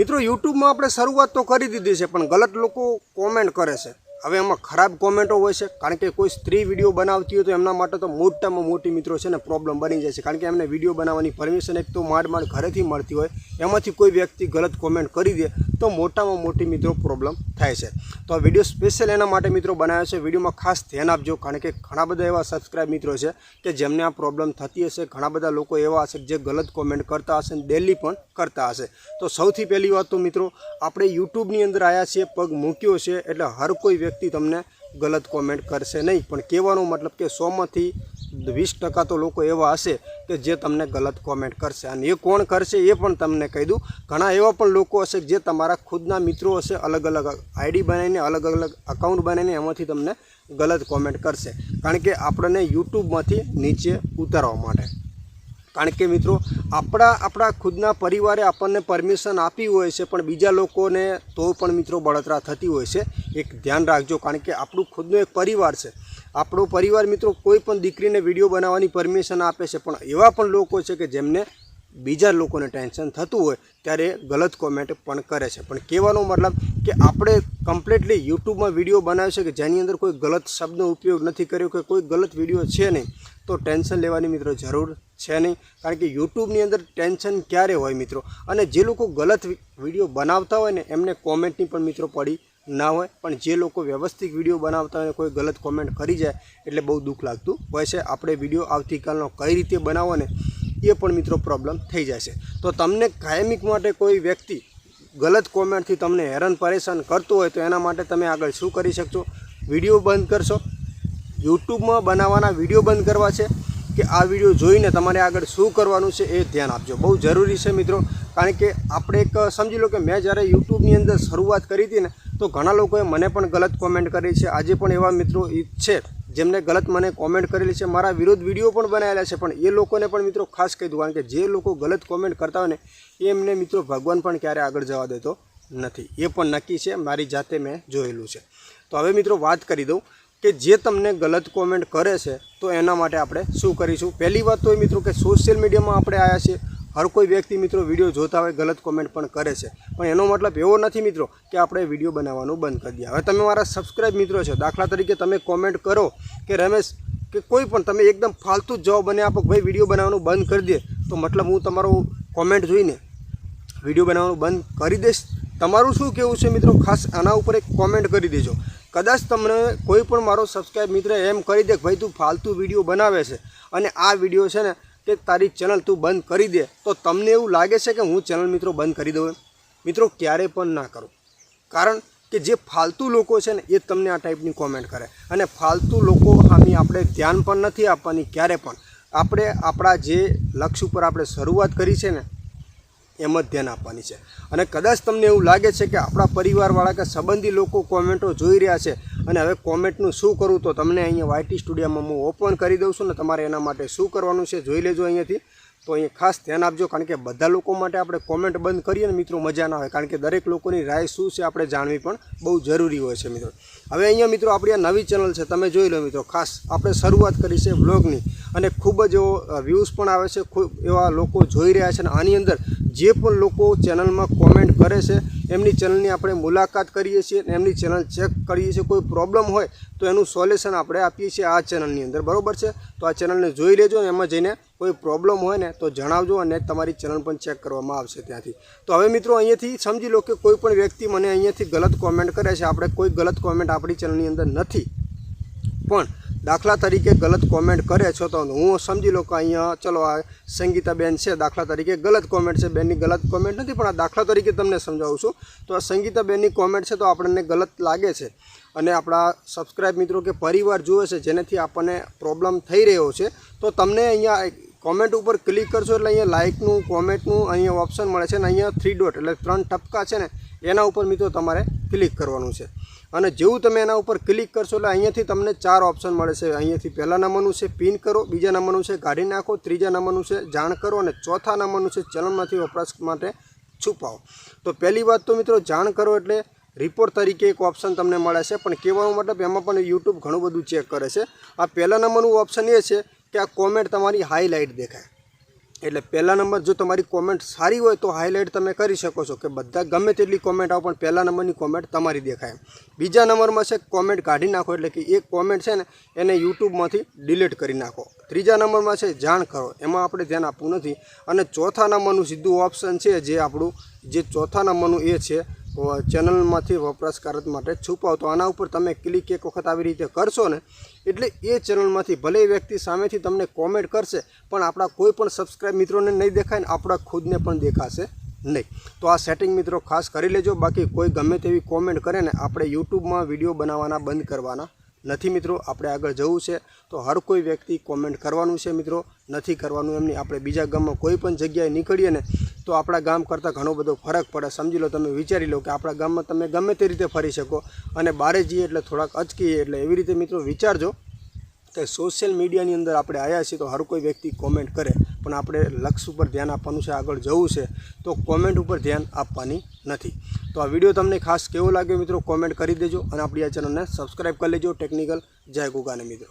મિત્રો યુટ્યુબમાં આપણે શરૂઆત તો કરી દીધી છે પણ ગલત લોકો કોમેન્ટ કરે છે. હવે એમાં ખરાબ કોમેન્ટો હોય છે, કારણ કે કોઈ સ્ત્રી વીડિયો બનાવતી હોય તો એમના માટે તો મોટામાં મોટી મિત્રો છે ને પ્રોબ્લેમ બની જાય છે. કારણ કે એમને વીડિયો બનાવવાની પરમિશન એક તો માંડ માંડ ઘરેથી મળતી હોય, એમાંથી કોઈ વ્યક્તિ ગલત કોમેન્ટ કરી દે તો મોટામાં મોટી મિત્રો પ્રોબ્લેમ થાય છે. તો આ વીડિયો સ્પેશિયલ એના માટે મિત્રો બનાવ્યો છે. વિડીયોમાં ખાસ ધ્યાન આપજો, કારણ કે ઘણા બધા એવા સબસ્ક્રાઇબ મિત્રો છે કે જેમને આ પ્રોબ્લેમ થતી હશે. ઘણા બધા લોકો એવા હશે જે ગલત કોમેન્ટ કરતા હશે અને ડેલી પણ કરતા હશે. તો સૌથી પહેલી વાત તો મિત્રો, આપણે યુટ્યુબની અંદર આવ્યા છીએ, પગ મૂક્યો છે, એટલે હર કોઈ વ્યક્તિ તમને ગલત કોમેન્ટ કરશે નહીં. પણ કહેવાનો મતલબ કે સોમાંથી વીસ ટકા તો લોકો એવા હશે કે જે તમને ગલત કોમેન્ટ કરશે. અને એ કોણ કરશે એ પણ તમને કહી દઉં. ઘણા એવા પણ લોકો હશે જે તમારા ખુદના મિત્રો હશે, અલગ અલગ આઈડી બનાવીને, અલગ અલગ અકાઉન્ટ બનાવીને એમાંથી તમને ગલત કોમેન્ટ કરશે. કારણ કે આપણને યુટ્યુબમાંથી નીચે ઉતારવા માટે. કારણ કે મિત્રો, આપણા આપણા ખુદના પરિવારે આપણને પરમિશન આપી હોય છે, પણ બીજા લોકોને તો પણ મિત્રો બળતરા થતી હોય છે. એક ધ્યાન રાખજો, કારણ કે આપણું ખુદનો એક પરિવાર છે. આપણો પરિવાર મિત્રો કોઈ પણ દીકરીને વીડિયો બનાવવાની પરમિશન આપે છે, પણ એવા પણ લોકો છે કે જેમને બીજા લોકોને ટેન્શન થતું હોય ત્યારે ગલત કોમેન્ટ પણ કરે છે. પણ કહેવાનો મતલબ કે આપણે કમ્પ્લીટલી યુટ્યુબમાં વીડિયો બનાવ્યો છે કે જેની અંદર કોઈ ગલત શબ્દનો ઉપયોગ નથી કર્યો કે કોઈ ગલત વીડિયો છે નહીં, તો ટેન્શન લેવાની મિત્રો જરૂર છે નહીં. કારણ કે યુટ્યુબની અંદર ટેન્શન ક્યારે હોય મિત્રો? અને જે લોકો ગલત વીડિયો બનાવતા હોય ને, એમને કોમેન્ટની પણ મિત્રો પડી ના હોય. પણ જે લોકો વ્યવસ્થિત વીડિયો બનાવતા હોય કોઈ ગલત કોમેન્ટ કરી જાય, એટલે બહુ દુઃખ લાગતું હોય છે. આપણે વીડિયો આવતીકાલનો કઈ રીતે બનાવો ને એ પણ મિત્રો પ્રોબ્લેમ થઈ છે. તો તમને કાયમિક માટે કોઈ વ્યક્તિ ગલત કોમેન્ટથી તમને હેરાન પરેશાન કરતું હોય તો એના માટે તમે આગળ શું કરી શકશો? વીડિયો બંધ કરશો. યુટ્યુબમાં બનાવવાના વીડિયો બંધ કરવા છે કે આ વીડિયો જોઈને તમારે આગળ શું કરવાનું છે એ ધ્યાન આપજો. બહુ જરૂરી છે મિત્રો, કારણ કે આપણે એક, સમજી લો કે મેં જ્યારે યુટ્યુબની અંદર શરૂઆત કરી હતી ને, તો ઘણા લોકોએ મને પણ ગલત કોમેન્ટ કરી છે. આજે પણ એવા મિત્રો છે. જેમને ગલત મને કોમેન્ટ કરેલી છે, મારા વિરોધ વીડિયો પણ બનાવેલા છે. પણ એ લોકોને પણ મિત્રો ખાસ કહી દઉં, કારણ કે જે લોકો ગલત કોમેન્ટ કરતા હોય ને એમને મિત્રો ભગવાન પણ ક્યારે આગળ જવા દેતો નથી. એ પણ નક્કી છે, મારી જાતે મેં જોયેલું છે. તો હવે મિત્રો વાત કરી દઉં કે જે તમને ગલત કોમેન્ટ કરે છે, તો એના માટે આપણે શું કરીશું? પહેલી વાત તો એ મિત્રો કે સોશિયલ મીડિયામાં આપણે આવ્યા છીએ. હર કોઈ વ્યક્તિ મિત્રો વીડિયો જોતા હોય, ગલત કોમેન્ટ પણ કરે છે. પણ એનો મતલબ એવો નથી મિત્રો કે આપણે વીડિયો બનાવવાનું બંધ કરી દઈએ હવે તમે મારા સબસ્ક્રાઇબ મિત્રો છો, દાખલા તરીકે તમે કોમેન્ટ કરો કે રમેશ, કે કોઈ પણ તમે એકદમ ફાલતુ જ જવાબ બને આપો ભાઈ વીડિયો બનાવવાનું બંધ કરી દે, તો મતલબ હું તમારો કોમેન્ટ જોઈને વીડિયો બનાવવાનું બંધ કરી દઈશ. તમારું શું કહેવું છે મિત્રો? ખાસ આના ઉપર એક કોમેન્ટ કરી દેજો. કદાચ તમને કોઈ પણ મારો સબસ્ક્રાઇબ મિત્ર એમ કરી દે ભાઈ તું ફાલતુ વીડિયો બનાવે છે અને આ વીડિયો છે ને કે તારી ચેનલ તું બંધ કરી દે, તો તમને એવું લાગે છે કે હું ચેનલ મિત્રો બંધ કરી દઉં મિત્રો, ક્યારે પણ ના કરો. કારણ કે જે ફાલતુ લોકો છે ને, એ તમને આ ટાઈપની કોમેન્ટ કરે. અને ફાલતુ લોકો સામે આપણે ધ્યાન પણ નથી આપવાની ક્યારે પણ. આપણે આપણા જે લક્ષ્ય ઉપર આપણે શરૂઆત કરી છે ને એમ જ ધ્યાન આપવાની છે. અને કદાચ તમને એવું લાગે છે કે આપણા પરિવારવાળા કે સંબંધી લોકો કોમેન્ટો જોઈ રહ્યા છે અને હવે કોમેન્ટનું શું કરું તો તમને અહીંયા વાયટી સ્ટુડિયોમાં હું ઓપન કરી દઉં છું ને તમારે એના માટે શું કરવાનું છે જોઈ લેજો અહીંયાથી. તો અહીંયા ખાસ ધ્યાન આપજો કારણ કે બધા લોકો માટે આપણે કોમેન્ટ બંધ કરીએ ને મિત્રો મજા ના આવે કારણ કે દરેક લોકોની રાય શું છે આપણે જાણવી પણ બહુ જરૂરી હોય છે મિત્રો. હવે અહીંયા મિત્રો આપણી આ નવી ચેનલ છે તમે જોઈ લો મિત્રો ખાસ આપણે શરૂઆત કરી છે બ્લોગની અને ખૂબ જ એવો વ્યૂઝ પણ આવે છે, ખૂબ એવા લોકો જોઈ રહ્યા છે અને આની અંદર જે પણ લોકો ચેનલમાં કોમેન્ટ કરે છે, એમની ચેનલની આપણે મુલાકાત કરીએ છીએ અને એમની ચેનલ ચેક કરીએ છીએ. કોઈ પ્રોબ્લેમ હોય તો એનું સોલ્યુશન આપણે આપીએ છીએ આ ચેનલની અંદર. બરાબર છે? તો આ ચેનલને જોઈ લેજો એમાં જઈને કોઈ પ્રોબ્લેમ હોય ને તો જણાવજો અને તમારી ચેનલ પણ ચેક કરવામાં આવશે ત્યાંથી. તો હવે મિત્રો અહીંયાથી સમજી લો કે કોઈ પણ વ્યક્તિ મને અહીંયાથી ગલત કોમેન્ટ કરે છે. આપણે કોઈ ગલત કોમેન્ટ આપણી ચેનલની અંદર નથી. પણ દાખલા તરીકે ગલત કોમેન્ટ કરે છો તો હું સમજી લો કે અહીંયા ચલો આ સંગીતાબેન છે, દાખલા તરીકે ગલત કોમેન્ટ છે. બેનની ગલત કોમેન્ટ નથી, પણ આ દાખલા તરીકે તમને સમજાવું છું. તો આ સંગીતાબેનની કોમેન્ટ છે તો આપણને ગલત લાગે છે. અને આપણા સબસ્ક્રાઇબ મિત્રો કે પરિવાર જુએ છે, જેનાથી આપણને પ્રોબ્લેમ થઈ રહ્યો છે. તો તમને અહીંયા કોમેન્ટ ઉપર ક્લિક કરશો એટલે અહીંયા લાઇકનું કોમેન્ટનું અહીંયા ઓપ્શન મળે છે. અને અહીંયા થ્રી ડોટ એટલે ત્રણ ટપકા છે ને, એના ઉપર મિત્રો તમારે ક્લિક કરવાનું છે. અને જેવું તમે એના ઉપર ક્લિક કરશો એટલે અહીંયાથી તમને ચાર ઓપ્શન મળે છે. અહીંયાથી પહેલા નંબરનું છે, પિન કરો. બીજા નંબરનું છે કાઢી નાખો. ત્રીજા નંબરનું છે, જાણ કરો. અને ચોથા નંબરનું છે, ચલણમાંથી વપરાશ માટે છુપાવો. તો પહેલી વાત તો મિત્રો જાણ કરો એટલે રિપોર્ટ તરીકે એક ઓપ્શન તમને મળે છે. પણ કહેવાનો મતલબ એમાં પણ યુટ્યુબ ઘણું બધું ચેક કરે છે. આ પહેલા નંબરનું ઓપ્શન એ છે કે આ કોમેન્ટ તમારી હાઈલાઇટ દેખાય. એટલે પહેલા નંબર જો તમારી કોમેન્ટ સારી હોય તો હાઇલાઇટ તમે કરી શકો છો કે બધા ગમે તેટલી કોમેન્ટ આવો, પણ પહેલા નંબરની કોમેન્ટ તમારી દેખાય. બીજા નંબરમાં છે કોમેન્ટ કાઢી નાખો એટલે કે એક કોમેન્ટ છે ને એને યુટ્યુબમાંથી ડિલીટ કરી નાખો. ત્રીજા નંબરમાં છે જાણ કરો. એમાં આપણે ધ્યાન આપવું નથી. અને ચોથા નંબરનું સીધું ઓપ્શન છે જે આપણું, જે ચોથા નંબરનું એ છે ચેનલમાંથી વપરાશકારક માટે છુપાવ તો આના ઉપર તમે ક્લિક એક વખત આવી રીતે કરશો ને, એટલે એ ચેનલમાંથી ભલે વ્યક્તિ સામેથી તમને કોમેન્ટ કરશે, પણ આપણા કોઈ પણ સબસ્ક્રાઈબ મિત્રોને નહીં દેખાય ને, આપણા ખુદને પણ દેખાશે નહીં. તો આ સેટિંગ મિત્રો ખાસ કરી લેજો. બાકી કોઈ ગમે તેવી કોમેન્ટ કરે ને, આપણે યુટ્યુબમાં વીડિયો બનાવવાના બંધ કરવાના નથી મિત્રો, આપણે આગળ જવું છે. તો હર કોઈ વ્યક્તિ કોમેન્ટ કરવાનું છે મિત્રો, નથી કરવાનું એમની. આપણે બીજા ગામમાં કોઈ પણ જગ્યાએ નીકળીએ ને, તો આપણા ગામ કરતાં ઘણો બધો ફરક પડે. સમજી લો, તમે વિચારી લો કે આપણા ગામમાં તમે ગમે તે રીતે ફરી શકો અને બારે જઈએ એટલે થોડાક અચકીએ એટલે એવી રીતે મિત્રો વિચારજો કે સોશિયલ મીડિયાની અંદર આપણે આવ્યા છીએ તો હર કોઈ વ્યક્તિ કોમેન્ટ કરે. પણ આપણે લક્ષ ઉપર ધ્યાન આપવાનું છે, આગળ જવું છે. તો કોમેન્ટ ઉપર ધ્યાન આપવાની નથી. તો આ વીડિયો તમને ખાસ કેવો લાગ્યો મિત્રો કોમેન્ટ કરી દેજો અને આપણી આ ચેનલને સબસ્ક્રાઈબ કરી લેજો ટેકનિકલ જય ગુગાને મિત્રો.